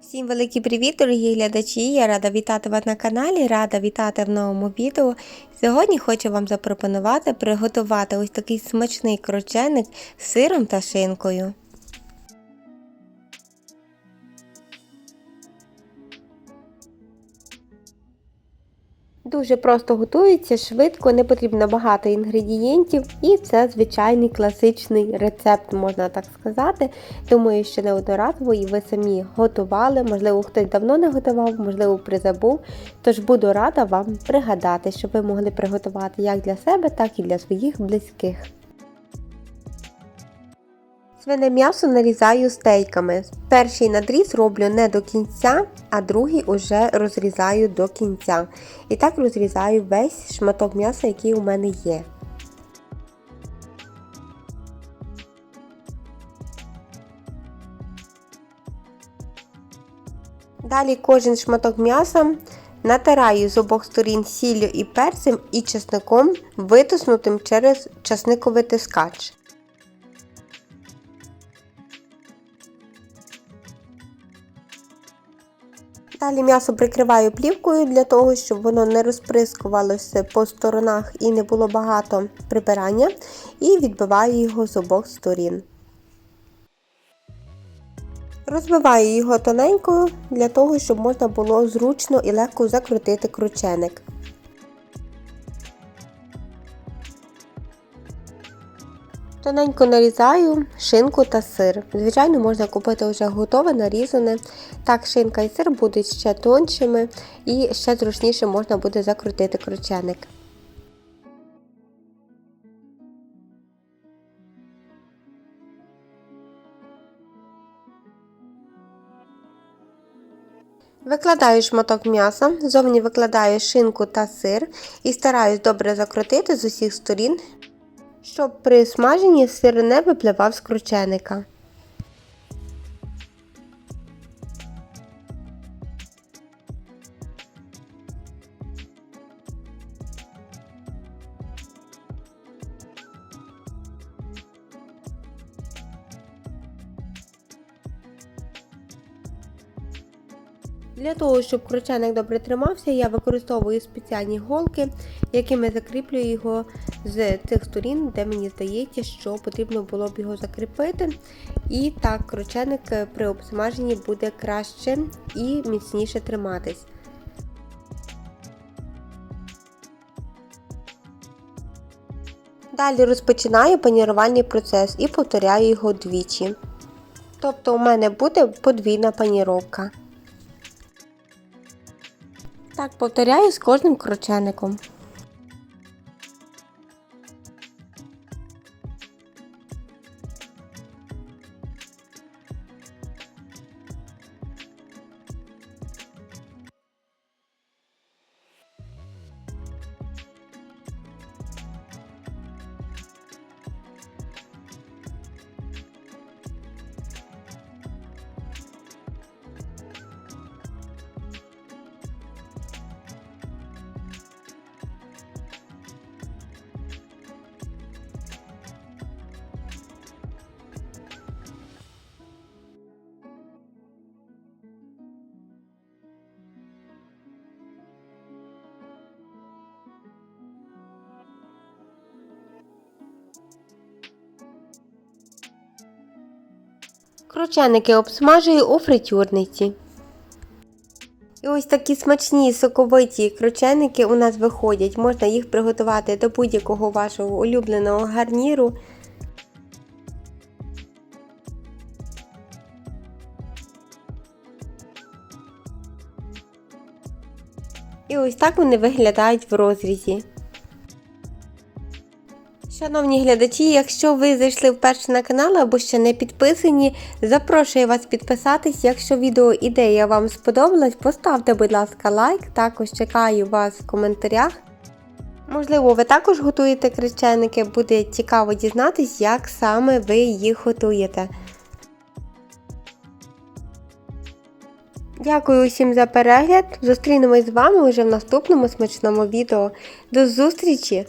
Всім великий привіт, дорогі глядачі! Я рада вітати вас на каналі, рада вітати в новому відео. Сьогодні хочу вам запропонувати приготувати ось такий смачний крученик з сиром та шинкою. Дуже просто готується, швидко, не потрібно багато інгредієнтів, і це звичайний класичний рецепт, можна так сказати. Думаю, що неодноразово і ви самі готували, можливо, хтось давно не готував, можливо, призабув. Тож буду рада вам пригадати, щоб ви могли приготувати як для себе, так і для своїх близьких. Свине м'ясо нарізаю стейками. Перший надріз роблю не до кінця, а другий уже розрізаю до кінця. І так розрізаю весь шматок м'яса, який у мене є. Далі кожен шматок м'яса натираю з обох сторін сіллю і перцем і чесником, витиснутим через часниковий тискач. Далі м'ясо прикриваю плівкою для того, щоб воно не розприскувалося по сторонах і не було багато прибирання, і відбиваю його з обох сторін. Розбиваю його тоненько для того, щоб можна було зручно і легко закрутити крученик. Тоненько нарізаю шинку та сир. Звичайно, можна купити вже готове, нарізане. Так, шинка і сир будуть ще тоншими і ще зручніше можна буде закрутити крученик. Викладаю шматок м'яса, зовні викладаю шинку та сир і стараюсь добре закрутити з усіх сторін, щоб при смаженні сир не випливав з крученика. Для того, щоб крученик добре тримався, я використовую спеціальні голки, якими закріплюю його з тих сторін, де мені здається, що потрібно було б його закріпити. І так крученик при обсмаженні буде краще і міцніше триматись. Далі розпочинаю панірувальний процес і повторяю його двічі. Тобто у мене буде подвійна паніровка. Так, повторяю з кожним кручеником. Крученики обсмажую у фритюрниці. І ось такі смачні соковиті крученики у нас виходять. Можна їх приготувати до будь-якого вашого улюбленого гарніру. І ось так вони виглядають в розрізі. Шановні глядачі, якщо ви зайшли вперше на канал або ще не підписані, запрошую вас підписатись. Якщо відео ідея вам сподобалась, поставте, будь ласка, лайк. Також чекаю вас в коментарях. Можливо, ви також готуєте криченики, буде цікаво дізнатись, як саме ви їх готуєте. Дякую усім за перегляд. Зустрінемось з вами вже в наступному смачному відео. До зустрічі!